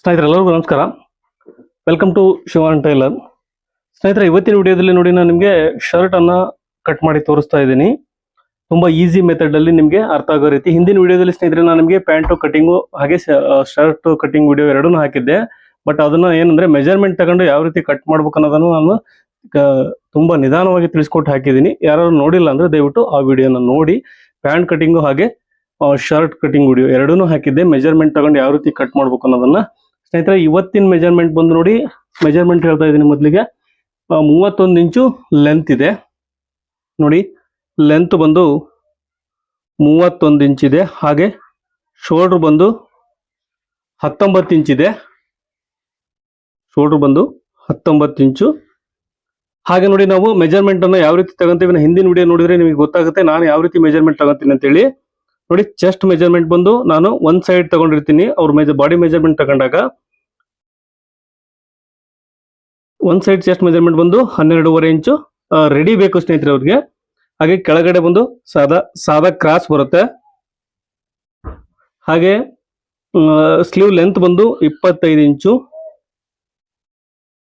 ಸ್ನೇಹಿತರೆಲ್ಲರಿಗೂ ನಮಸ್ಕಾರ. Welcome to Shivan tailor ಸ್ನೇಹಿತರೆ, ಇವತ್ತಿನ ವಿಡಿಯೋದಲ್ಲಿ ನೋಡಿ ನಾನು ನಿಮಗೆ ಶರ್ಟ್ ಅನ್ನ ಕಟ್ ಮಾಡಿ ತೋರಿಸ್ತಾ ಇದ್ದೀನಿ. ತುಂಬಾ ಈಸಿ ಮೆಥಡ್ ಅಲ್ಲಿ ನಿಮಗೆ ಅರ್ಥ ಆಗೋ ರೀತಿ. ಹಿಂದಿನ ವಿಡಿಯೋದಲ್ಲಿ ಸ್ನೇಹಿತರೆ, ನಾನು ನಿಮಗೆ ಪ್ಯಾಂಟು ಕಟಿಂಗು ಹಾಗೆ ಶರ್ಟ್ ಕಟಿಂಗ್ ವಿಡಿಯೋ ಎರಡನ್ನೂ ಹಾಕಿದ್ದೆ. ಬಟ್ ಅದನ್ನ ಏನಂದ್ರೆ ಮೆಜರ್ಮೆಂಟ್ ತಗೊಂಡು ಯಾವ ರೀತಿ ಕಟ್ ಮಾಡ್ಬೇಕು ಅನ್ನೋದನ್ನು ನಾನು ತುಂಬಾ ನಿಧಾನವಾಗಿ ತಿಳಿಸ್ಕೊಟ್ಟು ಹಾಕಿದ್ದೀನಿ. ಯಾರು ನೋಡಿಲ್ಲ ಅಂದ್ರೆ ದಯವಿಟ್ಟು ಆ ವಿಡಿಯೋನ ನೋಡಿ. ಪ್ಯಾಂಟ್ ಕಟಿಂಗು ಹಾಗೆ ಶರ್ಟ್ ಕಟಿಂಗ್ ವಿಡಿಯೋ ಎರಡನ್ನೂ ಹಾಕಿದ್ದೆ. ಮೆಜರ್ಮೆಂಟ್ ತಗೊಂಡು ಯಾವ ರೀತಿ ಕಟ್ ಮಾಡ್ಬೇಕು ಅನ್ನೋದನ್ನ ಸ್ನೇಹಿತರೆ, ಇವತ್ತಿನ ಮೆಜರ್ಮೆಂಟ್ ಬಂದು ನೋಡಿ ಮೆಜರ್ಮೆಂಟ್ ಹೇಳ್ತಾ ಇದ್ದೀನಿ ಮೊದಲಿಗೆ. ಮೂವತ್ತೊಂದು ಇಂಚು ಲೆಂತ್ ಇದೆ. ನೋಡಿ ಲೆಂತ್ ಬಂದು ಮೂವತ್ತೊಂದು ಇಂಚ್ ಇದೆ. ಹಾಗೆ ಶೋಲ್ಡ್ರ್ ಬಂದು ಹತ್ತೊಂಬತ್ತು ಇಂಚ್ ಇದೆ. ಶೋಲ್ಡರ್ ಬಂದು ಹತ್ತೊಂಬತ್ತು ಇಂಚು. ಹಾಗೆ ನೋಡಿ, ನಾವು ಮೆಜರ್ಮೆಂಟ್ ಅನ್ನು ಯಾವ ರೀತಿ ತಗೊಂತೀವಿ ಹಿಂದಿನ ವಿಡಿಯೋ ನೋಡಿದ್ರೆ ನಿಮಗೆ ಗೊತ್ತಾಗುತ್ತೆ. ನಾನು ಯಾವ ರೀತಿ ಮೆಜರ್ಮೆಂಟ್ ತಗೊಂತೀನಿ ಅಂತೇಳಿ. ನೋಡಿ ಚೆಸ್ಟ್ ಮೆಜರ್ಮೆಂಟ್ ಬಂದು ನಾನು ಒಂದ್ ಸೈಡ್ ತಗೊಂಡಿರ್ತೀನಿ. ಅವ್ರ ಮೆಜರ್ ಬಾಡಿ ಮೆಜರ್ಮೆಂಟ್ ತಗೊಂಡಾಗ ಒಂದ್ ಸೈಡ್ ಚೆಸ್ಟ್ ಮೆಜರ್ಮೆಂಟ್ ಬಂದು ಹನ್ನೆರಡೂವರೆ ಇಂಚು ರೆಡಿ ಬೇಕು ಸ್ನೇಹಿತರೆ ಅವ್ರಿಗೆ. ಹಾಗೆ ಕೆಳಗಡೆ ಬಂದು ಸಾದಾ ಸಾದಾ ಕ್ರಾಸ್ ಬರುತ್ತೆ. ಹಾಗೆ ಸ್ಲೀವ್ ಲೆಂತ್ ಬಂದು ಇಪ್ಪತ್ತೈದು ಇಂಚು,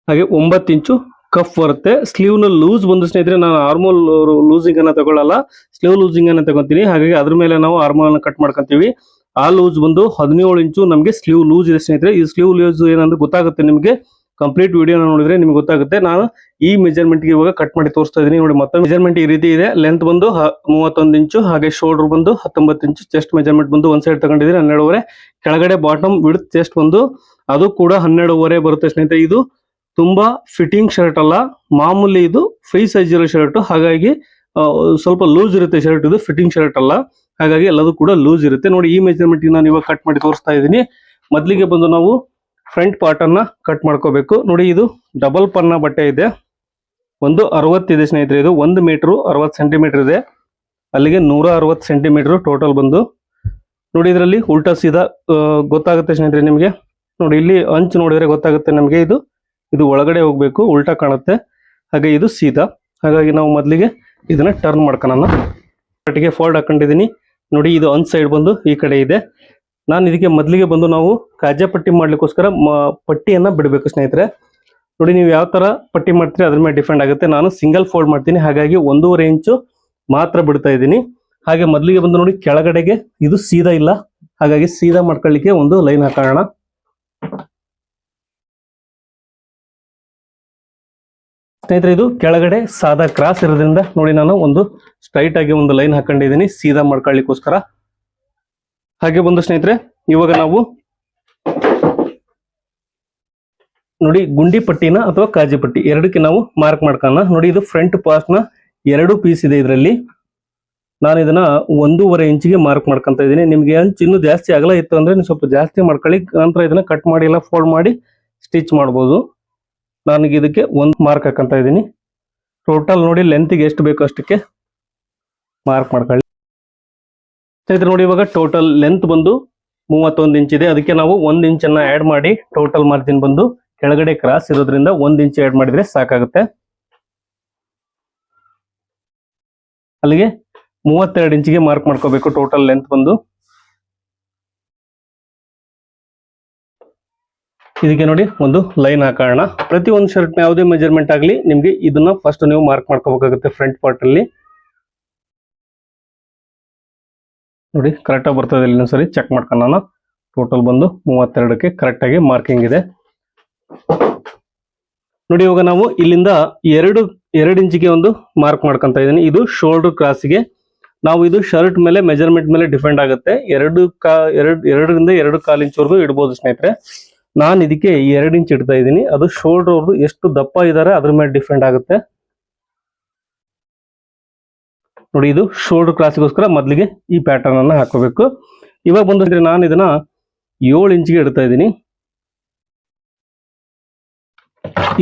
ಹಾಗೆ ಒಂಬತ್ತು ಇಂಚು ಕಫ್ ಬರುತ್ತೆ. ಸ್ಲೀವ್ನ ಲೂಸ್ ಬಂದು ಸ್ನೇಹಿತರೆ, ನಾನು ಆರ್ಮೋಲ್ ಲೂಸಿಂಗ್ ಅನ್ನ ತಗೊಳ್ಳಲ್ಲ ಸ್ಲೀವ್ ಲೂಸಿಂಗ್ ಅನ್ನ ತಗೊಂತೀನಿ. ಹಾಗಾಗಿ ಅದ್ರ ಮೇಲೆ ನಾವು ಆರ್ಮೋಲ್ ಅನ್ನ ಕಟ್ ಮಾಡ್ಕೊಂತೀವಿ. ಆ ಲೂಸ್ ಬಂದು ಹದಿನೇಳು ಇಂಚು ನಮಗೆ ಸ್ಲೀವ್ ಲೂಸ್ ಇದೆ ಸ್ನೇಹಿತರೆ. ಈ ಸ್ಲೀವ್ ಲೂಸ್ ಏನಂದ್ರೆ ಗೊತ್ತಾಗುತ್ತೆ ನಿಮಗೆ. ಕಂಪ್ಲೀಟ್ ವಿಡಿಯೋ ನೋಡಿದ್ರೆ ನಿಮ್ಗೆ ಗೊತ್ತಾಗುತ್ತೆ. ನಾನು ಈ ಮೆಜರ್ಮೆಂಟ್ಗೆ ಇವಾಗ ಕಟ್ ಮಾಡಿ ತೋರಿಸ್ತಾ ಇದೀನಿ. ನೋಡಿ ಮತ್ತೊಂದು ಮೆಜರ್ಮೆಂಟ್ ಈ ರೀತಿ ಇದೆ. ಲೆಂತ್ ಬಂದು ಮೂವತ್ತೊಂದು ಇಂಚು ಹಾಗೆ ಶೋಲ್ಡರ್ ಬಂದು ಹತ್ತೊಂಬತ್ತು ಇಂಚು ಚೆಸ್ಟ್ ಮೆಜರ್ಮೆಂಟ್ ಬಂದು ಒಂದ್ ಸೈಡ್ ತಗೊಂಡಿದ್ದೀನಿ, ಹನ್ನೆರಡುವರೆ. ಕೆಳಗಡೆ ಬಾಟಮ್ ವಿಡ್ತ್ ಚೆಸ್ಟ್ ಬಂದು ಅದು ಕೂಡ ಹನ್ನೆರಡುವರೆ ಬರುತ್ತೆ ಸ್ನೇಹಿತರೆ. ಇದು ತುಂಬಾ ಫಿಟ್ಟಿಂಗ್ ಶರ್ಟ್ ಅಲ್ಲ. ಮಾಮೂಲಿ ಇದು ಫ್ರೀ ಸೈಜ್ ಇರೋ ಶರ್ಟ್ ಹಾಗಾಗಿ ಸ್ವಲ್ಪ ಲೂಸ್ ಇರುತ್ತೆ ಶರ್ಟ್ ಇದು ಫಿಟ್ಟಿಂಗ್ ಶರ್ಟ್ ಅಲ್ಲ. ಹಾಗಾಗಿ ಎಲ್ಲದೂ ಕೂಡ ಲೂಸ್ ಇರುತ್ತೆ. ನೋಡಿ, ಈ ಮೆಜರ್ಮೆಂಟ್ ನಾನು ಇವಾಗ ಕಟ್ ಮಾಡಿ ತೋರಿಸ್ತಾ ಇದ್ದೀನಿ ಮೊದಲಿಗೆ ಬಂದು ನಾವು ಫ್ರಂಟ್ ಪಾರ್ಟ್ ಅನ್ನ ಕಟ್ ಮಾಡ್ಕೋಬೇಕು. ನೋಡಿ ಇದು ಡಬಲ್ ಪನ್ನ ಬಟ್ಟೆ ಇದೆ. ಒಂದು ಅರವತ್ತಿದೆ ಸ್ನೇಹಿತರೆ, ಇದು ಒಂದು ಮೀಟರ್ ಅರವತ್ತು ಸೆಂಟಿಮೀಟರ್ ಇದೆ. ಅಲ್ಲಿಗೆ ನೂರ ಅರವತ್ತು ಸೆಂಟಿಮೀಟರ್ ಟೋಟಲ್ ಬಂದು. ನೋಡಿ ಇದರಲ್ಲಿ ಉಲ್ಟಾ ಸೀದಾ ಗೊತ್ತಾಗುತ್ತೆ ಸ್ನೇಹಿತರೆ ನಿಮಗೆ. ನೋಡಿ ಇಲ್ಲಿ ಅಂಚು ನೋಡಿದ್ರೆ ಗೊತ್ತಾಗುತ್ತೆ ನಮಗೆ ಇದು. ಇದು ಒಳಗಡೆ ಹೋಗಬೇಕು, ಉಲ್ಟಾ ಕಾಣುತ್ತೆ. ಹಾಗೆ ಇದು ಸೀದಾ. ಹಾಗಾಗಿ ನಾವು ಮೊದಲಿಗೆ ಇದನ್ನ ಟರ್ನ್ ಮಾಡ್ಕೊಳ್ಳೋಣ ಕಟ್ಟಿಗೆ ಫೋಲ್ಡ್ ಹಾಕೊಂಡಿದ್ದೀನಿ. ನೋಡಿ ಇದು ಒಂದು ಸೈಡ್ ಬಂದು ಈ ಕಡೆ ಇದೆ. ನಾನು ಇದಕ್ಕೆ ಮೊದಲಿಗೆ ಬಂದು ನಾವು ಕಾಜಾ ಪಟ್ಟಿ ಮಾಡ್ಲಿಕ್ಕೋಸ್ಕರ ಪಟ್ಟಿಯನ್ನ ಬಿಡಬೇಕು ಸ್ನೇಹಿತರೆ. ನೋಡಿ ನೀವು ಯಾವ ತರ ಪಟ್ಟಿ ಮಾಡ್ತೀರಿ ಅದ್ರ ಮೇಲೆ ಡಿಪೆಂಡ್ ಆಗುತ್ತೆ. ನಾನು ಸಿಂಗಲ್ ಫೋಲ್ಡ್ ಮಾಡ್ತೀನಿ. ಹಾಗಾಗಿ ಒಂದೂವರೆ ಇಂಚು ಮಾತ್ರ ಬಿಡ್ತಾ ಇದ್ದೀನಿ. ಹಾಗೆ ಮೊದಲಿಗೆ ಬಂದು ನೋಡಿ ಕೆಳಗಡೆಗೆ ಇದು ಸೀದಾ ಇಲ್ಲ. ಹಾಗಾಗಿ ಸೀದಾ ಮಾಡ್ಕೊಳ್ಳಿಕ್ಕೆ ಒಂದು ಲೈನ್ ಹಾಕೋಣ. ಸ್ನೇಹಿತರೆ, ಇದು ಕೆಳಗಡೆ ಸಾದಾ ಕ್ರಾಸ್ ಇರೋದ್ರಿಂದ ನೋಡಿ ನಾನು ಒಂದು ಸ್ಟ್ರೈಟ್ ಆಗಿ ಒಂದು ಲೈನ್ ಹಾಕೊಂಡಿದ್ದೀನಿ. ಸೀದಾ ಮಾಡ್ಕೊಳ್ಳಿಕ್ಕೋಸ್ಕರ. ಹಾಗೆ ಬಂದು ಸ್ನೇಹಿತರೆ, ಇವಾಗ ನಾವು ನೋಡಿ ಗುಂಡಿ ಪಟ್ಟಿನ ಅಥವಾ ಕಾಜಿ ಪಟ್ಟಿ ಎರಡಕ್ಕೆ ನಾವು ಮಾರ್ಕ್ ಮಾಡ್ಕೊಳ್ಳೋಣ. ನೋಡಿ ಇದು ಫ್ರಂಟ್ ಪಾರ್ಟ್ನ ಎರಡು ಪೀಸ್ ಇದೆ ಇದರಲ್ಲಿ. ನಾನು ಇದನ್ನ ಒಂದೂವರೆ ಇಂಚಿಗೆ ಮಾರ್ಕ್ ಮಾಡ್ಕೊಂತ ಇದ್ದೀನಿ. ನಿಮಗೆ ಅಂಚು ಇನ್ನೂ ಜಾಸ್ತಿ ಆಗಲ್ಲ. ಇತ್ತು ಅಂದ್ರೆ ನೀವು ಸ್ವಲ್ಪ ಜಾಸ್ತಿ ಮಾಡ್ಕೊಳ್ಳಿ. ನಂತರ ಇದನ್ನ ಕಟ್ ಮಾಡಿ ಎಲ್ಲ ಫೋಲ್ಡ್ ಮಾಡಿ ಸ್ಟಿಚ್ ಮಾಡ್ಬೋದು. ನನಗೆ ಇದಕ್ಕೆ ಒಂದು ಮಾರ್ಕ್ ಹಾಕಂತ ಇದ್ದೀನಿ. ಟೋಟಲ್ ನೋಡಿ ಲೆಂತ್ಗೆ ಎಷ್ಟು ಬೇಕು ಅಷ್ಟಕ್ಕೆ ಮಾರ್ಕ್ ಮಾಡ್ಕೊಳ್ಳಿ. ಸ್ನೇಹಿತರೆ ನೋಡಿ ಇವಾಗ ಟೋಟಲ್ ಲೆಂತ್ ಬಂದು ಮೂವತ್ತೊಂದು ಇಂಚ್ ಇದೆ. ಅದಕ್ಕೆ ನಾವು ಒಂದು ಇಂಚನ್ನ ಆಡ್ ಮಾಡಿ ಟೋಟಲ್ ಮಾರ್ಜಿನ್ ಬಂದು ಕೆಳಗಡೆ ಕ್ರಾಸ್ ಇರೋದ್ರಿಂದ ಒಂದು ಇಂಚ್ ಆಡ್ ಮಾಡಿದ್ರೆ ಸಾಕಾಗುತ್ತೆ. ಅಲ್ಲಿಗೆ ಮೂವತ್ತೆರಡು ಇಂಚಿಗೆ ಮಾರ್ಕ್ ಮಾಡ್ಕೋಬೇಕು ಟೋಟಲ್ ಲೆಂತ್ ಬಂದು. ಇದಕ್ಕೆ ನೋಡಿ ಒಂದು ಲೈನ್ ಹಾಕೋಣ. ಪ್ರತಿ ಒಂದು ಶರ್ಟ್ ಯಾವುದೇ ಮೆಜರ್ಮೆಂಟ್ ಆಗಲಿ ನಿಮಗೆ ಇದನ್ನ ಫಸ್ಟ್ ನೀವು ಮಾರ್ಕ್ ಮಾಡ್ಕೋಬೇಕಾಗುತ್ತೆ ಫ್ರಂಟ್ ಪಾರ್ಟ್ ಅಲ್ಲಿ. ನೋಡಿ ಕರೆಕ್ಟಾಗಿ ಬರ್ತದೆ ಇಲ್ಲಿ ಸರಿ ಚೆಕ್ ಮಾಡ್ಕೊಳ್ಳೋಣ ಟೋಟಲ್ ಬಂದು ಮೂವತ್ತೆರಡಕ್ಕೆ ಕರೆಕ್ಟಾಗಿ ಮಾರ್ಕಿಂಗ್ ಇದೆ. ನೋಡಿ, ಇವಾಗ ನಾವು ಇಲ್ಲಿಂದ ಎರಡು ಎರಡು ಇಂಚಿಗೆ ಒಂದು ಮಾರ್ಕ್ ಮಾಡ್ಕೊಂತ ಇದ್ದೀನಿ. ಇದು ಶೋಲ್ಡರ್ ಕ್ರಾಸ್ಗೆ ನಾವು ಇದು ಶರ್ಟ್ ಮೇಲೆ ಮೆಜರ್ಮೆಂಟ್ ಮೇಲೆ ಡಿಪೆಂಡ್ ಆಗುತ್ತೆ. ಎರಡು ಕಾ, ಎರಡು, ಎರಡರಿಂದ ಎರಡು ಕಾಲು ಇಂಚ್ವರೆಗೂ ಇಡ್ಬೋದು ಸ್ನೇಹಿತರೆ. ನಾನು ಇದಕ್ಕೆ ಎರಡು ಇಂಚ್ ಇಡ್ತಾ ಇದ್ದೀನಿ. ಅದು ಶೋಲ್ಡರ್ ಎಷ್ಟು ದಪ್ಪ ಇದ್ದಾರೆ ಅದ್ರ ಮೇಲೆ ಡಿಪೆಂಡ್ ಆಗುತ್ತೆ. ನೋಡಿ ಇದು ಶೋಲ್ಡರ್ ಕ್ಲಾಸ್ಗೋಸ್ಕರ ಮೊದಲಿಗೆ ಈ ಪ್ಯಾಟರ್ನ್ ಅನ್ನ ಹಾಕೋಬೇಕು ಇವಾಗ ಬಂದ್ರೆ ನಾನು ಇದನ್ನ ಏಳು ಇಂಚಿಗೆ ಇಡ್ತಾ ಇದ್ದೀನಿ.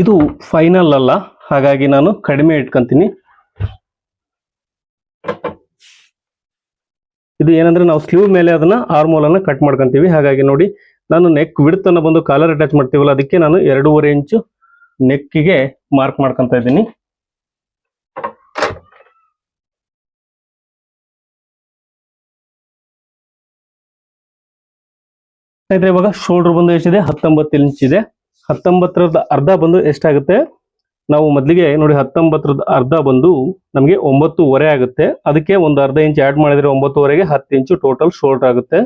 ಇದು ಫೈನಲ್ ಅಲ್ಲ, ಹಾಗಾಗಿ ನಾನು ಕಡಿಮೆ ಇಟ್ಕೊಂತೀನಿ. ಇದು ಏನಂದ್ರೆ ನಾವು ಸ್ಲೀವ್ ಮೇಲೆ ಅದನ್ನ ಆರ್ಮೋಲ್ ಅನ್ನ ಕಟ್ ಮಾಡ್ಕೊಂತೀವಿ. ಹಾಗಾಗಿ ನೋಡಿ, ನಾನು ನೆಕ್ ವಿಡ್ತ್ ಅನ್ನ ಬಂದು ಕಾಲರ್ ಅಟ್ಯಾಚ್ ಮಾಡ್ತೀವಲ್ಲ, ಅದಕ್ಕೆ ನಾನು ಎರಡೂವರೆ ಇಂಚು ನೆಕ್ಕಿಗೆ ಮಾರ್ಕ್ ಮಾಡ್ಕೊಂತ ಇದ್ದೀನಿ. ಸ್ನೇಹಿತರೆ, ಇವಾಗ ಶೋಲ್ಡರ್ ಬಂದು ಎಷ್ಟಿದೆ? ಹತ್ತೊಂಬತ್ತು ಇಂಚ್ ಇದೆ. ಹತ್ತೊಂಬತ್ತರದ ಅರ್ಧ ಬಂದು ಎಷ್ಟಾಗುತ್ತೆ? ನಾವು ಮೊದಲಿಗೆ ನೋಡಿ ಹತ್ತೊಂಬತ್ತರದ ಅರ್ಧ ಬಂದು ನಮಗೆ ಒಂಬತ್ತುವರೆ ಆಗುತ್ತೆ. ಅದಕ್ಕೆ ಒಂದು ಅರ್ಧ ಇಂಚ್ ಆಡ್ ಮಾಡಿದ್ರೆ ಒಂಬತ್ತುವರೆಗೆ ಹತ್ತು ಇಂಚು ಟೋಟಲ್ ಶೋಲ್ಡರ್ ಆಗುತ್ತೆ.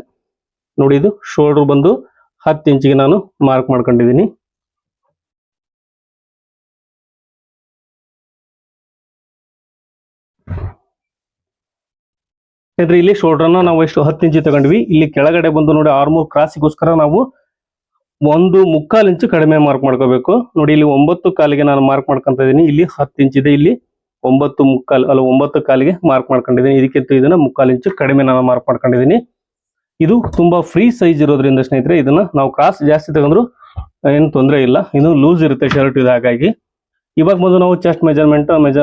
ನೋಡಿ, ಇದು ಶೋಲ್ಡರ್ ಬಂದು ಹತ್ತು ಇಂಚಿಗೆ ನಾನು ಮಾರ್ಕ್ ಮಾಡ್ಕೊಂಡಿದ್ದೀನಿ. ಸ್ನೇಹಿತರೆ, ಇಲ್ಲಿ ಶೋಲ್ಡರ್ನ ನಾವು ಎಷ್ಟು ಹತ್ತು ಇಂಚು ತಗೊಂಡ್ವಿ. ಇಲ್ಲಿ ಕೆಳಗಡೆ ಬಂದು ನೋಡಿ ಆರ್ಮೂರ್ ಕ್ರಾಸಿಗೋಸ್ಕರ ನಾವು ಒಂದು ಮುಕ್ಕಾಲು ಇಂಚು ಕಡಿಮೆ ಮಾರ್ಕ್ ಮಾಡ್ಕೋಬೇಕು. ನೋಡಿ, ಇಲ್ಲಿ ಒಂಬತ್ತು ಕಾಲಿಗೆ ನಾನು ಮಾರ್ಕ್ ಮಾಡ್ಕೊಂತ ಇದ್ದೀನಿ. ಇಲ್ಲಿ ಹತ್ತು ಇದೆ. ಇಲ್ಲಿ ಒಂಬತ್ತು ಮುಕ್ಕಾಲು, ಅಲ್ಲ, ಒಂಬತ್ತು ಕಾಲಿಗೆ ಮಾರ್ಕ್ ಮಾಡ್ಕೊಂಡಿದ್ದೀನಿ. ಇದಕ್ಕಿಂತ ಇದನ್ನ ಮುಕ್ಕಾಲು ಇಂಚು ಕಡಿಮೆ ನಾನು ಮಾರ್ಕ್ ಮಾಡ್ಕೊಂಡಿದ್ದೀನಿ. ಇದು ತುಂಬಾ ಫ್ರೀ ಸೈಜ್ ಇರೋದ್ರಿಂದ ಸ್ನೇಹಿತರೆ, ಇದನ್ನ ನಾವು ಕ್ರಾಸ್ ಜಾಸ್ತಿ ತಗೊಂಡ್ರು ಏನು ತೊಂದರೆ ಇಲ್ಲ. ಇದು ಲೂಸ್ ಇರುತ್ತೆ ಶರ್ಟ್ ಇದು ಹಾಗಾಗಿ. ಇವಾಗ ಬಂದು ನಾವು ಚೆಸ್ಟ್ ಮೆಜರ್ಮೆಂಟ್ ಮೆಜ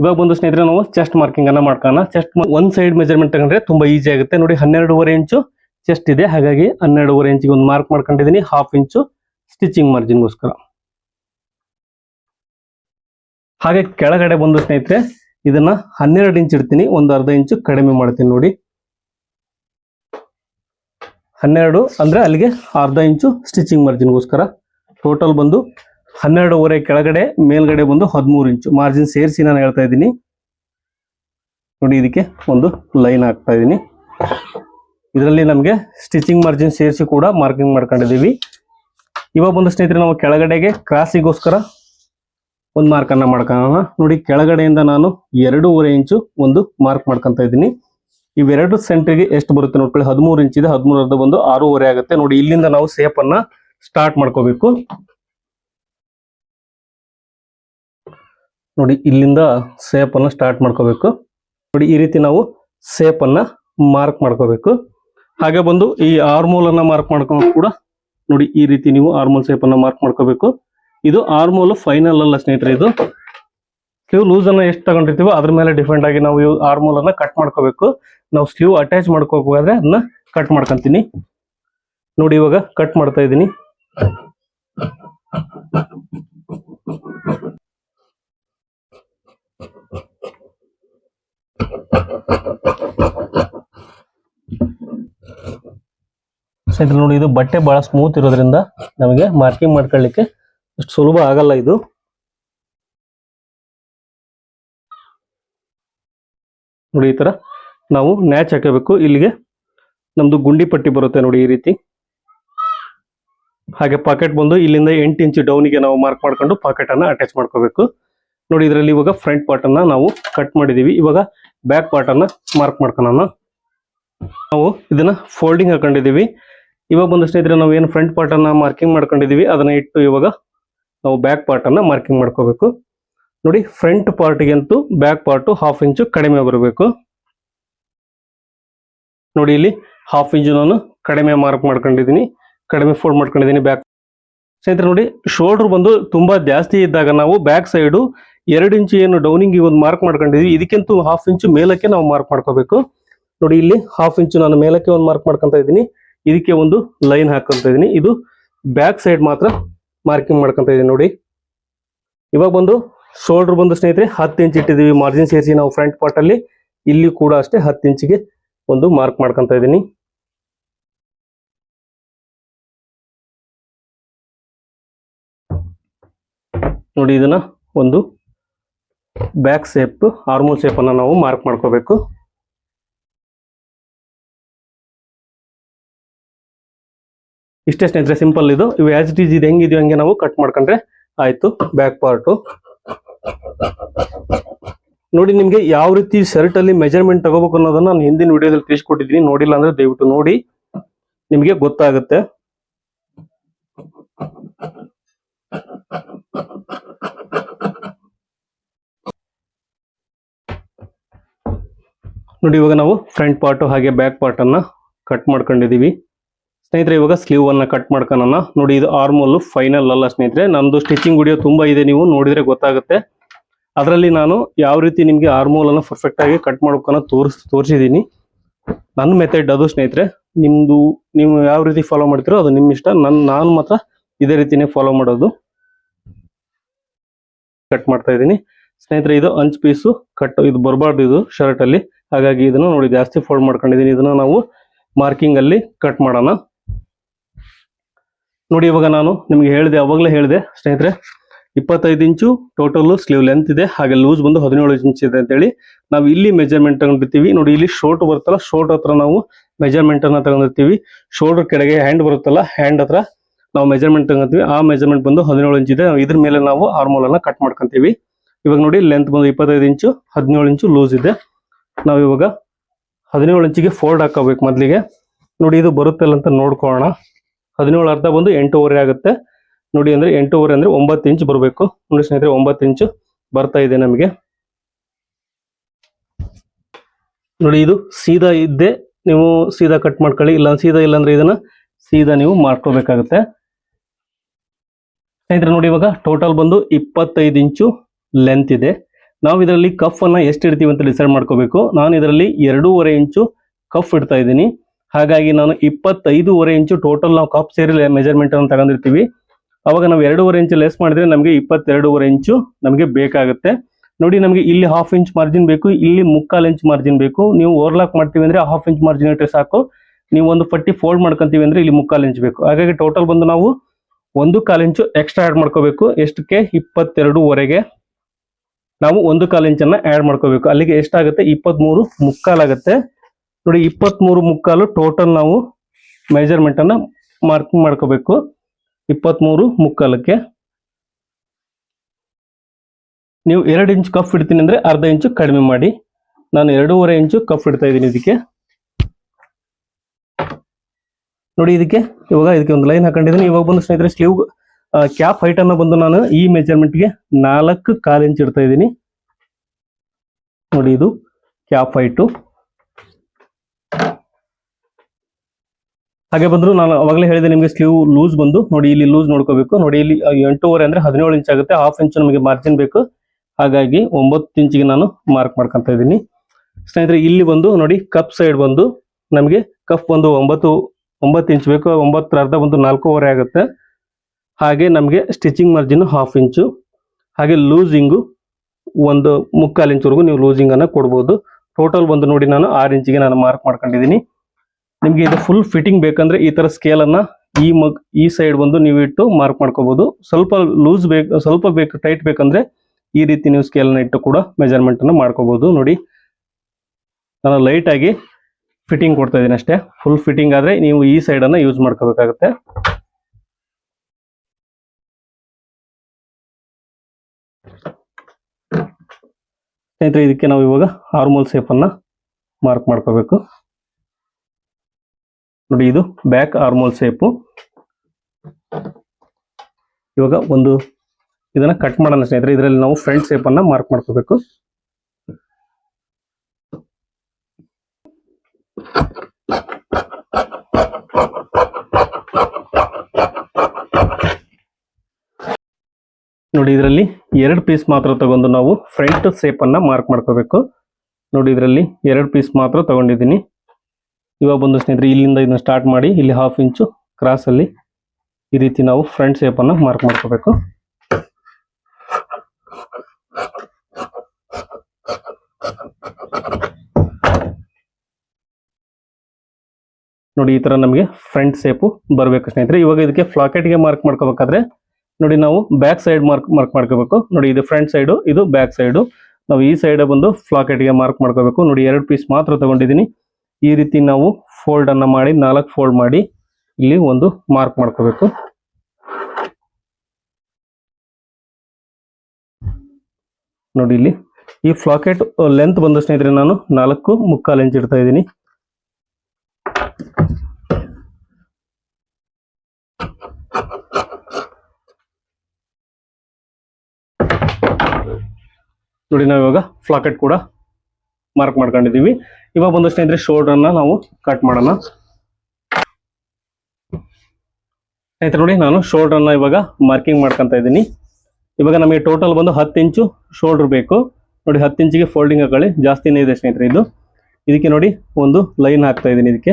ಇವಾಗ ಬಂದು ಸ್ನೇಹಿತರೆ ನಾವು ಚೆಸ್ಟ್ ಮಾರ್ಕಿಂಗ್ ಅನ್ನ ಮಾಡ್ಕೋಣ ಚೆಸ್ಟ್ ಒಂದ್ ಸೈಡ್ ಮೆಜರ್ಮೆಂಟ್ ತಗೊಂಡ್ರೆ ತುಂಬಾ ಈಸಿ ಆಗುತ್ತೆ. ನೋಡಿ ಹನ್ನೆರಡೂವರೆ ಇಂಚು ಚೆಸ್ಟ್ ಇದೆ. ಹಾಗಾಗಿ ಹನ್ನೆರಡೂವರೆ ಇಂಚಿಗೆ ಒಂದು ಮಾರ್ಕ್ ಮಾಡ್ಕೊಂಡಿದ್ದೀನಿ. ಹಾಫ್ ಇಂಚು ಸ್ಟಿಚಿಂಗ್ ಮಾರ್ಜಿನ್ಗೋಸ್ಕರ ಹಾಗೆ ಕೆಳಗಡೆ ಬಂದು ಸ್ನೇಹಿತರೆ ಇದನ್ನ ಹನ್ನೆರಡು ಇಂಚ್ ಇಡ್ತೀನಿ. ಒಂದು ಅರ್ಧ ಇಂಚು ಕಡಿಮೆ ಮಾಡ್ತೀನಿ ನೋಡಿ. ಹನ್ನೆರಡು ಅಂದ್ರೆ ಅಲ್ಲಿಗೆ ಅರ್ಧ ಇಂಚು ಸ್ಟಿಚಿಂಗ್ ಮಾರ್ಜಿನ್ಗೋಸ್ಕರ ಟೋಟಲ್ ಬಂದು ಹನ್ನೆರಡೂವರೆ ಕೆಳಗಡೆ, ಮೇಲ್ಗಡೆ ಬಂದು ಹದಿಮೂರು ಇಂಚು. ಮಾರ್ಜಿನ್ ಸೇರಿಸಿ ನಾನು ಹೇಳ್ತಾ ಇದ್ದೀನಿ. ನೋಡಿ, ಇದಕ್ಕೆ ಒಂದು ಲೈನ್ ಹಾಕ್ತಾ ಇದ್ದೀನಿ. ಇದರಲ್ಲಿ ನಮಗೆ ಸ್ಟಿಚಿಂಗ್ ಮಾರ್ಜಿನ್ ಸೇರಿಸಿ ಕೂಡ ಮಾರ್ಕಿಂಗ್ ಮಾಡ್ಕೊಂಡಿದ್ದೀವಿ. ಇವಾಗ ಬಂದು ಸ್ನೇಹಿತರೆ, ನಾವು ಕೆಳಗಡೆಗೆ ಕ್ರಾಸಿಗೋಸ್ಕರ ಒಂದು ಮಾರ್ಕನ್ನು ಮಾಡ್ಕೊಳ್ಳೋಣ. ನೋಡಿ, ಕೆಳಗಡೆಯಿಂದ ನಾನು ಎರಡೂವರೆ ಇಂಚು ಒಂದು ಮಾರ್ಕ್ ಮಾಡ್ಕೊಂತ ಇದ್ದೀನಿ. ಇವೆರಡು ಸೆಂಟ್ರಿಗೆ ಎಷ್ಟು ಬರುತ್ತೆ ನೋಡ್ಕೊಳ್ಳಿ. ಹದಿಮೂರು ಇಂಚಿದೆ ಇದೆ ಹದಿಮೂರು ಅರ್ಧ ಬಂದು ಆರೂವರೆ ಆಗುತ್ತೆ. ನೋಡಿ, ಇಲ್ಲಿಂದ ನಾವು ಸೇಪನ್ನು ಸ್ಟಾರ್ಟ್ ಮಾಡ್ಕೋಬೇಕು. ನೋಡಿ, ಇಲ್ಲಿಂದ ಸೇಪನ್ನು ಸ್ಟಾರ್ಟ್ ಮಾಡ್ಕೋಬೇಕು. ನೋಡಿ, ಈ ರೀತಿ ನಾವು ಸೇಪನ್ನು ಮಾರ್ಕ್ ಮಾಡ್ಕೋಬೇಕು. ಹಾಗೆ ಬಂದು ಈ ಆರ್ಮೋಲನ್ನು ಮಾರ್ಕ್ ಮಾಡ್ಕೊಂಡು ಕೂಡ ನೋಡಿ, ಈ ರೀತಿ ನೀವು ಆರ್ಮೋಲ್ ಸೇಪನ್ನು ಮಾರ್ಕ್ ಮಾಡ್ಕೋಬೇಕು. ಇದು ಆರ್ಮೋಲ್ ಫೈನಲ್ ಅಲ್ಲ ಸ್ನೇಹಿತರೆ ಇದು. ಸ್ಲೀವ್ ಲೂಸ್ ಅನ್ನ ಎಷ್ಟು ತಗೊಂಡಿರ್ತೀವೋ ಅದ್ರ ಮೇಲೆ ಡಿಪೆಂಡ್ ಆಗಿ ನಾವು ಆರ್ಮೋಲ್ ಅನ್ನ ಕಟ್ ಮಾಡ್ಕೋಬೇಕು. ನಾವು ಸ್ಲೀವ್ ಅಟ್ಯಾಚ್ ಮಾಡ್ಕೋಬೇಕಾದ್ರೆ ಅದನ್ನ ಕಟ್ ಮಾಡ್ಕೊಂತೀನಿ. ನೋಡಿ, ಇವಾಗ ಕಟ್ ಮಾಡ್ತಾ ಇದ್ದೀನಿ. ಸ್ನೇಹಿತರೆ ನೋಡಿ, ಇದು ಬಟ್ಟೆ ಬಹಳ ಸ್ಮೂತ್ ಇರೋದ್ರಿಂದ ನಮಗೆ ಮಾರ್ಕಿಂಗ್ ಮಾಡ್ಕೊಳ್ಳಿಕ್ಕೆ ಅಷ್ಟು ಸುಲಭ ಆಗಲ್ಲ ಇದು. ನೋಡಿ, ಈ ತರ ನಾವು ನ್ಯಾಚ್ ಹಾಕಬೇಕು. ಇಲ್ಲಿಗೆ ನಮ್ದು ಗುಂಡಿ ಪಟ್ಟಿ ಬರುತ್ತೆ ನೋಡಿ, ಈ ರೀತಿ. ಹಾಗೆ ಪಾಕೆಟ್ ಬಂದು ಇಲ್ಲಿಂದ ಎಂಟು ಇಂಚು ಡೌನಿಗೆ ನಾವು ಮಾರ್ಕ್ ಮಾಡ್ಕೊಂಡು ಪಾಕೆಟ್ ಅನ್ನ ಅಟ್ಯಾಚ್ ಮಾಡ್ಕೋಬೇಕು. ನೋಡಿ, ಇದರಲ್ಲಿ ಇವಾಗ ಫ್ರಂಟ್ ಪಾರ್ಟ್ ಅನ್ನ ನಾವು ಕಟ್ ಮಾಡಿದೀವಿ. ಇವಾಗ ಬ್ಯಾಕ್ ಪಾರ್ಟ್ ಅನ್ನ ಮಾರ್ಕ್ ಮಾಡ್ಕೊಳ್ಳೋಣ ನಾವು ಇದನ್ನ ಫೋಲ್ಡಿಂಗ್ ಹಾಕೊಂಡಿದೀವಿ ಇವಾಗ ಬಂದ ಸ್ನೇಹಿತರೆ, ನಾವು ಏನು ಫ್ರಂಟ್ ಪಾರ್ಟ್ ಅನ್ನ ಮಾರ್ಕಿಂಗ್ ಮಾಡ್ಕೊಂಡಿದೀವಿ ಅದನ್ನ ಇಟ್ಟು ಇವಾಗ ನಾವು ಬ್ಯಾಕ್ ಪಾರ್ಟ್ ಅನ್ನ ಮಾರ್ಕಿಂಗ್ ಮಾಡ್ಕೋಬೇಕು. ನೋಡಿ ಫ್ರಂಟ್ ಪಾರ್ಟ್ಗೆಂತೂ ಬ್ಯಾಕ್ ಪಾರ್ಟ್ ಹಾಫ್ ಇಂಚು ಕಡಿಮೆ ಬರಬೇಕು. ನೋಡಿ, ಇಲ್ಲಿ ಹಾಫ್ ಇಂಚು ನಾನು ಕಡಿಮೆ ಮಾರ್ಕ್ ಮಾಡ್ಕೊಂಡಿದ್ದೀನಿ, ಕಡಿಮೆ ಫೋಲ್ಡ್ ಮಾಡ್ಕೊಂಡಿದ್ದೀನಿ ಬ್ಯಾಕ್ ಸ್ನೇಹಿತರೆ ನೋಡಿ ಶೋಲ್ಡರ್ ಬಂದು ತುಂಬಾ ಜಾಸ್ತಿ ಇದ್ದಾಗ ನಾವು ಬ್ಯಾಕ್ ಸೈಡು ಎರಡು ಇಂಚು ಏನು ಡೌನಿಂಗ್ ಒಂದು ಮಾರ್ಕ್ ಮಾಡ್ಕೊಂಡಿದ್ವಿ. ಇದಕ್ಕಿಂತ ಹಾಫ್ ಇಂಚು ಮೇಲಕ್ಕೆ ನಾವು ಮಾರ್ಕ್ ಮಾಡ್ಕೋಬೇಕು. ನೋಡಿ, ಇಲ್ಲಿ ಹಾಫ್ ಇಂಚು ನಾನು ಮೇಲಕ್ಕೆ ಒಂದು ಮಾರ್ಕ್ ಮಾಡ್ಕೊಂತ ಇದ್ದೀನಿ. ಇದಕ್ಕೆ ಒಂದು ಲೈನ್ ಹಾಕೊಂತ ಇದ್ದೀನಿ. ಇದು ಬ್ಯಾಕ್ ಸೈಡ್ ಮಾತ್ರ ಮಾರ್ಕಿಂಗ್ ಮಾಡ್ಕೊಂತ ಇದ್ದೀನಿ ನೋಡಿ. ಇವಾಗ ಬಂದು ಶೋಲ್ಡರ್ ಬಂದು ಸ್ನೇಹಿತರೆ, ಹತ್ತು ಇಂಚ್ ಇಟ್ಟಿದ್ದೀವಿ. ಮಾರ್ಜಿನ್ ಸೇರಿಸಿ ನಾವು ಫ್ರಂಟ್ ಪಾರ್ಟ್ ಅಲ್ಲಿ, ಇಲ್ಲಿ ಕೂಡ ಅಷ್ಟೇ ಹತ್ತು ಇಂಚಿಗೆ ಒಂದು ಮಾರ್ಕ್ ಮಾಡ್ಕೊಂತ ಇದ್ದೀನಿ. ನೋಡಿ ಇದನ್ನ ಒಂದು ಬ್ಯಾಕ್ ಶೇಪ್ ಹಾರ್ಮೋನ್ ಶೇಪ್ ಅನ್ನ ನಾವು ಮಾರ್ಕ್ ಮಾಡ್ಕೋಬೇಕು. ಇಷ್ಟೇ ಸ್ನೇಹಿತರೆ ಸಿಂಪಲ್ ಇದು. ಇವು ಆಸ್ ಇಟ್ ಈಸ್ ಇದು ಹೆಂಗಿದೆಯೋ ಹಂಗೆ ನಾವು ಕಟ್ ಮಾಡ್ಕೊಂಡ್ರೆ ಆಯ್ತು ಬ್ಯಾಕ್ ಪಾರ್ಟು ನೋಡಿ ನಿಮಗೆ ಯಾವ ರೀತಿ ಶರ್ಟ್ ಅಲ್ಲಿ ಮೆಜರ್ಮೆಂಟ್ ತಗೋಬೇಕು ಅನ್ನೋದನ್ನ ನಾನು ಹಿಂದಿನ ವಿಡಿಯೋದಲ್ಲಿ ತಿಳಿಸ್ಕೊಟ್ಟಿದ್ದೀನಿ. ನೋಡಿಲ್ಲ ಅಂದ್ರೆ ದಯವಿಟ್ಟು ನೋಡಿ. ನಿಮಗೆ ಗೊತ್ತಾಗುತ್ತೆ. ನೋಡಿ, ಇವಾಗ ನಾವು ಫ್ರಂಟ್ ಪಾರ್ಟ್ ಹಾಗೆ ಬ್ಯಾಕ್ ಪಾರ್ಟ್ ಅನ್ನ ಕಟ್ ಮಾಡ್ಕೊಂಡಿದೀವಿ. ಸ್ನೇಹಿತರೆ, ಇವಾಗ ಸ್ಲೀವ್ ಅನ್ನ ಕಟ್ ಮಾಡ್ಕೊಳ್ಳೋಣ ನೋಡಿ, ಇದು ಆರ್ಮೋಲ್ ಫೈನಲ್ ಅಲ್ಲ ಸ್ನೇಹಿತರೆ. ನಮ್ಮದು ಸ್ಟಿಚಿಂಗ್ ವಿಡಿಯೋ ತುಂಬಾ ಇದೆ, ನೀವು ನೋಡಿದ್ರೆ ಗೊತ್ತಾಗುತ್ತೆ. ಅದರಲ್ಲಿ ನಾನು ಯಾವ ರೀತಿ ನಿಮಗೆ ಆರ್ಮೋಲನ್ನು ಪರ್ಫೆಕ್ಟಾಗಿ ಕಟ್ ಮಾಡ್ಕೊಂಡು ತೋರಿಸ್ ತೋರಿಸಿದ್ದೀನಿ ನನ್ನ ಮೆಥಡ್ ಅದು ಸ್ನೇಹಿತರೆ. ನಿಮ್ಮದು ನೀವು ಯಾವ ರೀತಿ ಫಾಲೋ ಮಾಡ್ತೀರೋ ಅದು ನಿಮ್ಮ ಇಷ್ಟ. ನನ್ನ ನಾನು ಮಾತ್ರ ಇದೇ ರೀತಿನೇ ಫಾಲೋ ಮಾಡೋದು. ಕಟ್ ಮಾಡ್ತಾ ಇದ್ದೀನಿ ಸ್ನೇಹಿತರೆ, ಇದು ಅಂಚ್ ಪೀಸು ಕಟ್ ಇದು ಬರಬಾರ್ದು, ಇದು ಶರ್ಟ್ ಅಲ್ಲಿ. ಹಾಗಾಗಿ ಇದನ್ನ ನೋಡಿ ಜಾಸ್ತಿ ಫೋಲ್ಡ್ ಮಾಡ್ಕೊಂಡಿದ್ದೀನಿ. ಇದನ್ನ ನಾವು ಮಾರ್ಕಿಂಗ್ ಅಲ್ಲಿ ಕಟ್ ಮಾಡೋಣ. ನೋಡಿ ಇವಾಗ ನಾನು ನಿಮ್ಗೆ ಹೇಳಿದೆ, ಅವಾಗಲೇ ಹೇಳಿದೆ, ಸ್ನೇಹಿತರೆ, ಇಪ್ಪತ್ತೈದು ಇಂಚು ಟೋಟಲ್ ಸ್ಲೀವ್ ಲೆಂತ್ ಇದೆ. ಹಾಗೆ ಲೂಸ್ ಬಂದು ಹದಿನೇಳು ಇಂಚ್ ಇದೆ ಅಂತೇಳಿ ನಾವು ಇಲ್ಲಿ ಮೆಜರ್ಮೆಂಟ್ ತಗೊಂಡಿರ್ತೀವಿ. ನೋಡಿ ಇಲ್ಲಿ ಶೋರ್ಟ್ ಬರುತ್ತಲ್ಲ ಶೋರ್ಟ್ ಹತ್ರ ನಾವು ಮೆಜರ್ಮೆಂಟ್ ಅನ್ನ ತಗೊಂಡಿರ್ತೀವಿ. ಶೋಲ್ಡರ್ ಕೆಳಗೆ ಹ್ಯಾಂಡ್ ಬರುತ್ತಲ್ಲ ಹ್ಯಾಂಡ್ ಹತ್ರ ನಾವು ಮೆಜರ್ಮೆಂಟ್ ತಗೊಂತೀವಿ ಆ ಮೆಜರ್ಮೆಂಟ್ ಬಂದು ಹದಿನೇಳು ಇಂಚ್ ಇದೆ. ಇದ್ರ ಮೇಲೆ ನಾವು ಆರ್ಮೋಲ್ ಅನ್ನ ಕಟ್ ಮಾಡ್ಕೊಂತೀವಿ. ಇವಾಗ ನೋಡಿ ಲೆಂತ್ ಬಂದು ಇಪ್ಪತ್ತೈದು ಇಂಚು, ಹದಿನೇಳು ಇಂಚು ಲೂಸ್ ಇದೆ. ನಾವು ಇವಾಗ ಹದಿನೇಳು ಇಂಚಿಗೆ ಫೋಲ್ಡ್ ಹಾಕೋಬೇಕು ಮೊದಲಿಗೆ. ನೋಡಿ ಇದು ಬರುತ್ತಲ್ಲ ಅಂತ ನೋಡ್ಕೊಳ್ಳೋಣ. ಹದಿನೇಳು ಅರ್ಧ ಬಂದು ಎಂಟೂವರೆ ಆಗುತ್ತೆ. ನೋಡಿ ಅಂದ್ರೆ ಎಂಟೂವರೆ ಅಂದ್ರೆ ಒಂಬತ್ತು ಇಂಚ್ ಬರಬೇಕು. ನೋಡಿ ಸ್ನೇಹಿತರೆ, ಒಂಬತ್ತು ಇಂಚು ಬರ್ತಾ ಇದೆ ನಮಗೆ. ನೋಡಿ ಇದು ಸೀದಾ ಇದ್ದೆ ನೀವು ಸೀದಾ ಕಟ್ ಮಾಡ್ಕೊಳ್ಳಿ. ಇಲ್ಲ ಸೀದಾ ಇಲ್ಲ ಅಂದ್ರೆ ಇದನ್ನ ಸೀದಾ ನೀವು ಮಾಡ್ಕೋಬೇಕಾಗುತ್ತೆ. ಸ್ನೇಹಿತರೆ, ನೋಡಿ ಇವಾಗ ಟೋಟಲ್ ಬಂದು ಇಪ್ಪತ್ತೈದು ಇಂಚು ಲೆಂತ್ ಇದೆ. ನಾವು ಇದರಲ್ಲಿ ಕಫ್ ಅನ್ನ ಎಷ್ಟು ಇಡ್ತೀವಿ ಅಂತ ಡಿಸೈಡ್ ಮಾಡ್ಕೋಬೇಕು. ನಾನು ಇದರಲ್ಲಿ ಎರಡೂವರೆ ಇಂಚು ಕಫ್ ಇಡ್ತಾ ಇದ್ದೀನಿ. ಹಾಗಾಗಿ ನಾನು ಇಪ್ಪತ್ತೈದೂವರೆ ಇಂಚು ಟೋಟಲ್ ನಾವು ಕಪ್ ಸೇರಿ ಮೆಜರ್ಮೆಂಟ್ ಅನ್ನು ತಗೊಂಡಿರ್ತೀವಿ. ಅವಾಗ ನಾವು ಎರಡೂವರೆ ಇಂಚು ಲೆಸ್ ಮಾಡಿದ್ರೆ ನಮಗೆ ಇಪ್ಪತ್ತೆರಡೂವರೆ ಇಂಚು ನಮಗೆ ಬೇಕಾಗುತ್ತೆ. ನೋಡಿ, ನಮಗೆ ಇಲ್ಲಿ ಹಾಫ್ ಇಂಚ್ ಮಾರ್ಜಿನ್ ಬೇಕು, ಇಲ್ಲಿ ಮುಕ್ಕಾಲು ಇಂಚ್ ಮಾರ್ಜಿನ್ ಬೇಕು. ನೀವು ಓವರ್ಲಾಕ್ ಮಾಡ್ತೀವಿ ಅಂದ್ರೆ ಹಾಫ್ ಇಂಚ್ ಮಾರ್ಜಿನ್ ಇಟ್ಟರೆ ಸಾಕು. ನೀವು ಒಂದು ಪಟ್ಟಿ ಫೋಲ್ಡ್ ಮಾಡ್ಕೊಂತೀವಿ ಅಂದ್ರೆ ಇಲ್ಲಿ ಮುಕ್ಕಾಲು ಇಂಚ್ ಬೇಕು. ಹಾಗಾಗಿ ಟೋಟಲ್ ಬಂದು ನಾವು ಒಂದು ಕಾಲು ಇಂಚು ಎಕ್ಸ್ಟ್ರಾ ಆ್ಯಡ್ ಮಾಡ್ಕೋಬೇಕು. ಎಷ್ಟಕ್ಕೆ? ಇಪ್ಪತ್ತೆರಡೂವರೆಗೆ. ನಾವು ಒಂದು ಕಾಲು ಇಂಚನ್ನ ಆಡ್ ಮಾಡ್ಕೋಬೇಕು. ಅಲ್ಲಿಗೆ ಎಷ್ಟಾಗುತ್ತೆ? ಇಪ್ಪತ್ಮೂರು ಮುಕ್ಕಾಲಾಗುತ್ತೆ ನೋಡಿ, ಇಪ್ಪತ್ಮೂರು ಮುಕ್ಕಾಲು ಟೋಟಲ್ ನಾವು ಮೆಜರ್ಮೆಂಟ್ ಅನ್ನ ಮಾರ್ಕ್ ಮಾಡ್ಕೋಬೇಕು. ಇಪ್ಪತ್ಮೂರು ಮುಕ್ಕಾಲಕ್ಕೆ. ನೀವು ಎರಡು ಇಂಚು ಕಫ್ ಇಡ್ತೀನಿ ಅಂದ್ರೆ ಅರ್ಧ ಇಂಚು ಕಡಿಮೆ ಮಾಡಿ. ನಾನು ಎರಡೂವರೆ ಇಂಚು ಕಫ್ ಇಡ್ತಾ ಇದ್ದೀನಿ ಇದಕ್ಕೆ. ನೋಡಿ, ಇದಕ್ಕೆ ಇವಾಗ ಇದಕ್ಕೆ ಒಂದು ಲೈನ್ ಹಾಕೊಂಡಿದ್ದೀನಿ. ಇವಾಗ ಬಂದು ಸ್ನೇಹಿತರೆ ಸ್ಲೀವ್ ಕ್ಯಾಪ್ ಹೈಟ್ ಅನ್ನ ಬಂದು ನಾನು ಈ ಮೆಜರ್ಮೆಂಟ್ಗೆ ನಾಲ್ಕು ಕಾಲು ಇಂಚ್ ಇಡ್ತಾ ಇದ್ದೀನಿ. ನೋಡಿ ಇದು ಕ್ಯಾಪ್ ಹೈಟು ಹಾಗೆ ಬಂದ್ರು ನಾನು ಅವಾಗಲೇ ಹೇಳಿದೆ ನಿಮಗೆ ಸ್ಲೀವ್ ಲೂಸ್ ಬಂದು. ನೋಡಿ ಇಲ್ಲಿ ಲೂಸ್ ನೋಡ್ಕೋಬೇಕು. ನೋಡಿ ಇಲ್ಲಿ ಎಂಟೂವರೆ ಅಂದ್ರೆ ಹದಿನೇಳು ಇಂಚ್ ಆಗುತ್ತೆ. ಹಾಫ್ ಇಂಚ್ ನಮಗೆ ಮಾರ್ಜಿನ್ ಬೇಕು. ಹಾಗಾಗಿ ಒಂಬತ್ತು ಇಂಚಿಗೆ ನಾನು ಮಾರ್ಕ್ ಮಾಡ್ಕೊಂತ ಇದ್ದೀನಿ. ಸ್ನೇಹಿತರೆ, ಇಲ್ಲಿ ಬಂದು ನೋಡಿ ಕಪ್ ಸೈಡ್ ಬಂದು ನಮಗೆ ಕಪ್ ಬಂದು ಒಂಬತ್ತು ಒಂಬತ್ತು ಇಂಚ್ ಬೇಕು. ಒಂಬತ್ತರ ಅರ್ಧ ಬಂದು ನಾಲ್ಕೂವರೆ ಆಗುತ್ತೆ. ಹಾಗೆ ನಮಗೆ ಸ್ಟಿಚಿಂಗ್ ಮಾರ್ಜಿನ್ ಹಾಫ್ ಇಂಚು ಹಾಗೆ ಲೂಸಿಂಗು ಒಂದು ಮುಕ್ಕಾಲು ಇಂಚ್ವರೆಗೂ ನೀವು ಲೂಸಿಂಗ್ ಅನ್ನ ಕೊಡ್ಬೋದು. ಟೋಟಲ್ ಬಂದು ನೋಡಿ ನಾನು ಆರು ಇಂಚಿಗೆ ನಾನು ಮಾರ್ಕ್ ಮಾಡ್ಕೊಂಡಿದ್ದೀನಿ ನಿಮಗೆ ಇದು ಫುಲ್ ಫಿಟ್ಟಿಂಗ್ ಬೇಕಂದ್ರೆ ಈ ತರ ಸ್ಕೇಲ್ ಅನ್ನ ಈ ಮಗ್, ಈ ಸೈಡ್ ಬಂದು ನೀವು ಇಟ್ಟು ಮಾರ್ಕ್ ಮಾಡ್ಕೋಬೋದು. ಸ್ವಲ್ಪ ಲೂಸ್ ಬೇಕು, ಸ್ವಲ್ಪ ಬೇಕು ಟೈಟ್ ಬೇಕಂದ್ರೆ ಈ ರೀತಿ ನೀವು ಸ್ಕೇಲ್ ಅನ್ನ ಇಟ್ಟು ಕೂಡ ಮೆಜರ್ಮೆಂಟ್ ಮಾಡ್ಕೋಬೋದು. ನೋಡಿ, ನಾನು ಲೈಟ್ ಆಗಿ ಫಿಟ್ಟಿಂಗ್ ಕೊಡ್ತಾ ಇದ್ದೀನಿ ಅಷ್ಟೇ. ಫುಲ್ ಫಿಟ್ಟಿಂಗ್ ಆದರೆ ನೀವು ಈ ಸೈಡ್ ಅನ್ನ ಯೂಸ್ ಮಾಡ್ಕೋಬೇಕಾಗುತ್ತೆ. ಸ್ನೇಹಿತರೆ, ಇದಕ್ಕೆ ನಾವು ಇವಾಗ ಹಾರ್ಮೋಲ್ ಸೇಫನ್ನು ಮಾರ್ಕ್ ಮಾಡ್ಕೋಬೇಕು. ನೋಡಿ, ಇದು ಬ್ಯಾಕ್ ಹಾರ್ಮೋಲ್ ಸೇಪು ಇವಾಗ ಒಂದು ಇದನ್ನ ಕಟ್ ಮಾಡೋಣ ಸ್ನೇಹಿತರೆ, ಇದರಲ್ಲಿ ನಾವು ಫ್ರಂಟ್ ಸೇಪನ್ನು ಮಾರ್ಕ್ ಮಾಡ್ಕೋಬೇಕು. ನೋಡಿ, ಇದರಲ್ಲಿ ಎರಡು ಪೀಸ್ ಮಾತ್ರ ತಗೊಂಡು ನಾವು ಫ್ರಂಟ್ ಸೇಪನ್ನು ಮಾರ್ಕ್ ಮಾಡ್ಕೋಬೇಕು. ನೋಡಿ ಇದರಲ್ಲಿ ಎರಡು ಪೀಸ್ ಮಾತ್ರ ತಗೊಂಡಿದ್ದೀನಿ. ಇವಾಗ ಬಂದು ಸ್ನೇಹಿತರೆ, ಇಲ್ಲಿಂದ ಇದನ್ನ ಸ್ಟಾರ್ಟ್ ಮಾಡಿ, ಇಲ್ಲಿ ಹಾಫ್ ಇಂಚು ಕ್ರಾಸ್ ಅಲ್ಲಿ ಈ ರೀತಿ ನಾವು ಫ್ರಂಟ್ ಶೇಪ್ ಅನ್ನ ಮಾರ್ಕ್ ಮಾಡ್ಕೋಬೇಕು. ನೋಡಿ ಈ ತರ ನಮಗೆ ಫ್ರಂಟ್ ಸೇಪು ಬರಬೇಕು ಸ್ನೇಹಿತರೆ. ಇವಾಗ ಇದಕ್ಕೆ ಫ್ಲಾಕೆಟ್ಗೆ ಮಾರ್ಕ್ ಮಾಡ್ಕೋಬೇಕಾದ್ರೆ ನೋಡಿ ನಾವು ಬ್ಯಾಕ್ ಸೈಡ್ ಮಾರ್ಕ್ ಮಾರ್ಕ್ ಮಾಡ್ಕೋಬೇಕು. ನೋಡಿ ಇದು ಫ್ರಂಟ್ ಸೈಡು ಇದು ಬ್ಯಾಕ್ ಸೈಡು ನಾವು ಈ ಸೈಡ್ ಬಂದು ಫ್ಲಾಕೆಟ್ಗೆ ಮಾರ್ಕ್ ಮಾಡ್ಕೋಬೇಕು. ನೋಡಿ ಎರಡು ಪೀಸ್ ಮಾತ್ರ ತಗೊಂಡಿದ್ದೀನಿ. ಈ ರೀತಿ ನಾವು ಫೋಲ್ಡ್ ಅನ್ನ ಮಾಡಿ, ನಾಲ್ಕು ಫೋಲ್ಡ್ ಮಾಡಿ ಇಲ್ಲಿ ಒಂದು ಮಾರ್ಕ್ ಮಾಡ್ಕೋಬೇಕು. ನೋಡಿ ಇಲ್ಲಿ ಈ ಫ್ಲಾಕೆಟ್ ಲೆಂತ್ ಬಂದ ಸ್ನೇಹಿತರೆ ನಾನು ನಾಲ್ಕು ಮುಕ್ಕಾಲು ಇಂಚ್ ಇಡ್ತಾ ಇದ್ದೀನಿ. ನೋಡಿ ನಾವು ಇವಾಗ ಫ್ಲಾಕೆಟ್ ಕೂಡ ಮಾರ್ಕ್ ಮಾಡ್ಕೊಂಡಿದ್ದೀವಿ. ಇವಾಗ ಬಂದು ಸ್ನೇಹಿತರೆ ಶೋಲ್ಡರ್ ಅನ್ನ ನಾವು ಕಟ್ ಮಾಡೋಣ. ಸ್ನೇಹಿತರೆ ನೋಡಿ ನಾನು ಶೋಲ್ಡರ್ ಅನ್ನ ಇವಾಗ ಮಾರ್ಕಿಂಗ್ ಮಾಡ್ಕೊಂತ ಇದ್ದೀನಿ. ಇವಾಗ ನಮಗೆ ಟೋಟಲ್ ಬಂದು ಹತ್ತು ಇಂಚು ಶೋಲ್ಡರ್ ಬೇಕು. ನೋಡಿ ಹತ್ತು ಇಂಚಿಗೆ ಫೋಲ್ಡಿಂಗ್ ಹಾಕೊಳ್ಳಿ. ಜಾಸ್ತಿನೇ ಇದೆ ಸ್ನೇಹಿತರೆ ಇದು. ಇದಕ್ಕೆ ನೋಡಿ ಒಂದು ಲೈನ್ ಹಾಕ್ತಾ ಇದ್ದೀನಿ ಇದಕ್ಕೆ.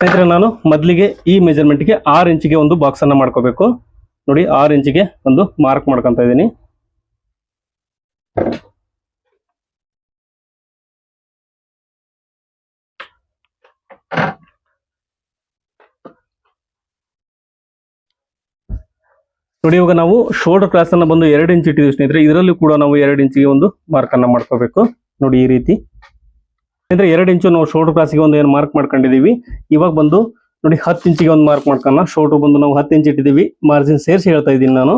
ಸ್ನೇಹಿತರೆ, ನಾನು ಮೊದಲಿಗೆ ಈ ಮೆಜರ್ಮೆಂಟ್ಗೆ ಆರು ಇಂಚಿಗೆ ಒಂದು ಬಾಕ್ಸನ್ನು ಮಾಡ್ಕೋಬೇಕು. ನೋಡಿ, ಆರು ಇಂಚಿಗೆ ಒಂದು ಮಾರ್ಕ್ ಮಾಡ್ಕೊತ ಇದ್ದೀನಿ. ನೋಡಿ, ಇವಾಗ ನಾವು ಶೋಲ್ಡರ್ ಕ್ಲಾಸ್ ಅನ್ನ ಬಂದು ಎರಡು ಇಂಚ್ ಇಟ್ಟಿದ್ದೀವಿ ಸ್ನೇಹಿತರೆ. ಇದರಲ್ಲಿ ಕೂಡ ನಾವು ಎರಡು ಇಂಚಿಗೆ ಒಂದು ಮಾರ್ಕ್ ಮಾಡ್ಕೋಬೇಕು. ನೋಡಿ, ಈ ರೀತಿ. ಸ್ನೇಹಿತರೆ, ಎರಡು ಇಂಚು ನಾವು ಶೋಲ್ಡರ್ ಕ್ಲಾಸ್ಗೆ ಒಂದು ಏನು ಮಾರ್ಕ್ ಮಾಡ್ಕೊಂಡಿದೀವಿ ಇವಾಗ ಬಂದು ನೋಡಿ ಹತ್ತು ಇಂಚಿಗೆ ಒಂದು ಮಾರ್ಕ್ ಮಾಡ್ಕೊಳ್ಳೋಣ ಶೋಲ್ಡರ್ ಬಂದು ನಾವು ಹತ್ತು ಇಂಚ್ ಇಟ್ಟಿದ್ದೀವಿ. ಮಾರ್ಜಿನ್ ಸೇರಿಸಿ ಹೇಳ್ತಾ ಇದ್ದೀನಿ ನಾನು.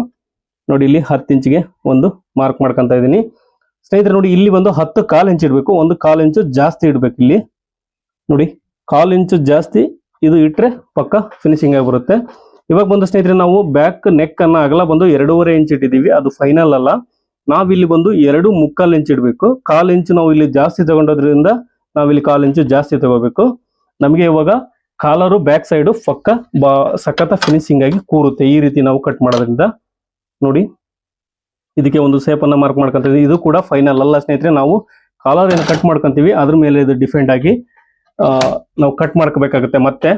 ನೋಡಿ ಇಲ್ಲಿ ಹತ್ತು ಇಂಚಿಗೆ ಒಂದು ಮಾರ್ಕ್ ಮಾಡ್ಕೊಂತ ಇದ್ದೀನಿ. ಸ್ನೇಹಿತರೆ, ನೋಡಿ ಇಲ್ಲಿ ಬಂದು ಹತ್ತು ಕಾಲ್ ಇಂಚ್ ಇಡಬೇಕು. ಒಂದು ಕಾಲ್ ಇಂಚು ಜಾಸ್ತಿ ಇಡಬೇಕು ಇಲ್ಲಿ. ನೋಡಿ, ಕಾಲ್ ಇಂಚು ಜಾಸ್ತಿ ಇದು ಇಟ್ರೆ ಪಕ್ಕ ಫಿನಿಶಿಂಗ್ ಆಗಿ ಬರುತ್ತೆ. ಇವಾಗ ಬಂದು ಸ್ನೇಹಿತರೆ, ನಾವು ಬ್ಯಾಕ್ ನೆಕ್ ಅನ್ನ ಅಗಲ ಬಂದು ಎರಡೂವರೆ ಇಂಚ್ ಇಟ್ಟಿದ್ದೀವಿ. ಅದು ಫೈನಲ್ ಅಲ್ಲ. ನಾವಿಲ್ಲಿ ಬಂದು ಎರಡು ಮುಕ್ಕಾಲ್ ಇಂಚ್ ಇಡಬೇಕು. ಕಾಲ್ ಇಂಚ್ ನಾವು ಇಲ್ಲಿ ಜಾಸ್ತಿ ತಗೊಂಡೋದ್ರಿಂದ ನಾವಿಲ್ಲಿ ಕಾಲ್ ಇಂಚು ಜಾಸ್ತಿ ತಗೋಬೇಕು. ನಮಗೆ ಇವಾಗ ಕಾಲರು ಬ್ಯಾಕ್ ಸೈಡು ಪಕ್ಕ ಬಾ ಸಖತ್ತ ಫಿನಿಶಿಂಗ್ ಆಗಿ ಕೂರುತ್ತೆ. ಈ ರೀತಿ ನಾವು ಕಟ್ ಮಾಡೋದ್ರಿಂದ. ನೋಡಿ. ಇದಕ್ಕೆ ಒಂದು ಸೇಪನ್ನು ಮಾರ್ಕ್ ಮಾಡ್ಕೊಂತೀವಿ ಇದು ಕೂಡ ಫೈನಲ್ ಅಲ್ಲ ಸ್ನೇಹಿತರೆ, ನಾವು ಕಾಲರ್ ಏನು ಕಟ್ ಮಾಡ್ಕೊಂತೀವಿ. ಅದ್ರ ಮೇಲೆ ಇದು ಡಿಫೆಂಡ್ ಆಗಿ ನಾವು ಕಟ್ ಮಾಡ್ಕೋಬೇಕಾಗುತ್ತೆ. ಮತ್ತೆ,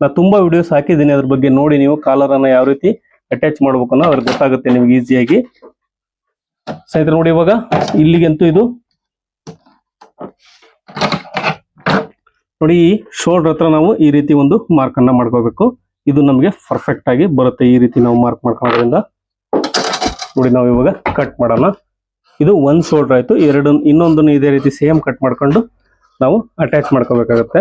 ನಾ ತುಂಬಾ ವಿಡಿಯೋಸ್ ಹಾಕಿದ್ದೀನಿ. ಅದ್ರ ಬಗ್ಗೆ ನೋಡಿ ನೀವು ಕಾಲರ್ ಅನ್ನ ಯಾವ ರೀತಿ ಅಟ್ಯಾಚ್ ಮಾಡ್ಬೇಕು ಅನ್ನೋ ಅದ್ರ ಗೊತ್ತಾಗುತ್ತೆ ನಿಮ್ಗೆ ಈಸಿಯಾಗಿ ಸ್ನೇಹಿತರೆ, ನೋಡಿ ಇವಾಗ ಇಲ್ಲಿಗಂತೂ ಇದು ನೋಡಿ, ಈ ಶೋಲ್ಡರ್ ಹತ್ರ ನಾವು ಈ ರೀತಿ ಒಂದು ಮಾರ್ಕ್ ಅನ್ನ ಮಾಡ್ಕೋಬೇಕು. ಇದು ನಮಗೆ ಪರ್ಫೆಕ್ಟ್ ಆಗಿ ಬರುತ್ತೆ ಈ ರೀತಿ ನಾವು ಮಾರ್ಕ್ ಮಾಡ್ಕೊಳ್ಳೋದ್ರಿಂದ. ನೋಡಿ, ನಾವು ಇವಾಗ ಕಟ್ ಮಾಡೋಣ. ಇದು ಒಂದ್ ಶೋಲ್ಡರ್ ಆಯ್ತು. ಎರಡು, ಇನ್ನೊಂದನ್ನು ಇದೇ ರೀತಿ ಸೇಮ್ ಕಟ್ ಮಾಡ್ಕೊಂಡು ನಾವು ಅಟ್ಯಾಚ್ ಮಾಡ್ಕೋಬೇಕಾಗತ್ತೆ.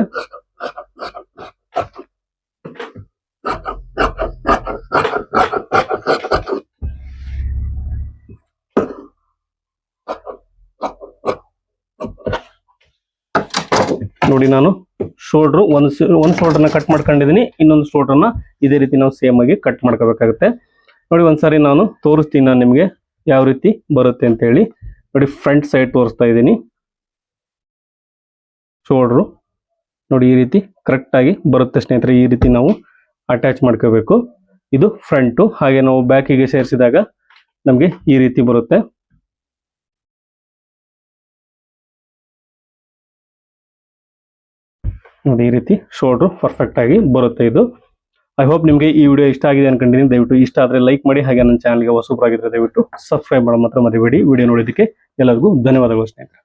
ನೋಡಿ ನಾನು ಶೋಲ್ಡ್ರು ಒಂದು ಒಂದು ಶೋಲ್ಡ್ರನ್ನ ಕಟ್ ಮಾಡ್ಕೊಂಡಿದ್ದೀನಿ ಇನ್ನೊಂದು ಶೋಲ್ಡ್ರನ್ನ ಇದೇ ರೀತಿ ನಾವು ಸೇಮ್ ಆಗಿ ಕಟ್ ಮಾಡ್ಕೋಬೇಕಾಗುತ್ತೆ. ನೋಡಿ ಒಂದ್ಸಾರಿ ನಾನು ತೋರಿಸ್ತೀನಿ ನಾನು ನಿಮಗೆ ಯಾವ ರೀತಿ ಬರುತ್ತೆ ಅಂತ ಹೇಳಿ. ನೋಡಿ ಫ್ರಂಟ್ ಸೈಡ್ ತೋರಿಸ್ತಾ ಇದ್ದೀನಿ. ಶೋಲ್ಡ್ರು ನೋಡಿ ಈ ರೀತಿ ಕರೆಕ್ಟ್ ಆಗಿ ಬರುತ್ತೆ ಸ್ನೇಹಿತರೆ, ಈ ರೀತಿ ನಾವು ಅಟ್ಯಾಚ್ ಮಾಡ್ಕೋಬೇಕು. ಇದು ಫ್ರಂಟು ಹಾಗೆ ನಾವು ಬ್ಯಾಕಿಗೆ ಸೇರಿಸಿದಾಗ ನಮಗೆ ಈ ರೀತಿ ಬರುತ್ತೆ. ನೋಡಿ, ಈ ರೀತಿ ಶೋಲ್ಡ್ರು ಪರ್ಫೆಕ್ಟ್ ಆಗಿ ಬರುತ್ತೆ ಇದು. ಐ ಹೋಪ್ ನಿಮಗೆ ಈ ವಿಡಿಯೋ ಇಷ್ಟ ಆಗಿದೆ ಅನ್ಕೊಂಡಿದ್ದೀನಿ ದಯವಿಟ್ಟು ಇಷ್ಟ ಆದರೆ ಲೈಕ್ ಮಾಡಿ, ಹಾಗೆ ನನ್ನ ಚಾನಲ್ಗೆ ಆಗಿದ್ರೆ ದಯವಿಟ್ಟು ಸಬ್ಸ್ಕ್ರೈಬ್ ಮಾಡೋ ಮಾತ್ರ ಮರಿಬೇಡಿ. ವಿಡಿಯೋ ನೋಡಿದ್ದಕ್ಕೆ ಎಲ್ಲರಿಗೂ ಧನ್ಯವಾದಗಳು ಸ್ನೇಹಿತರೆ.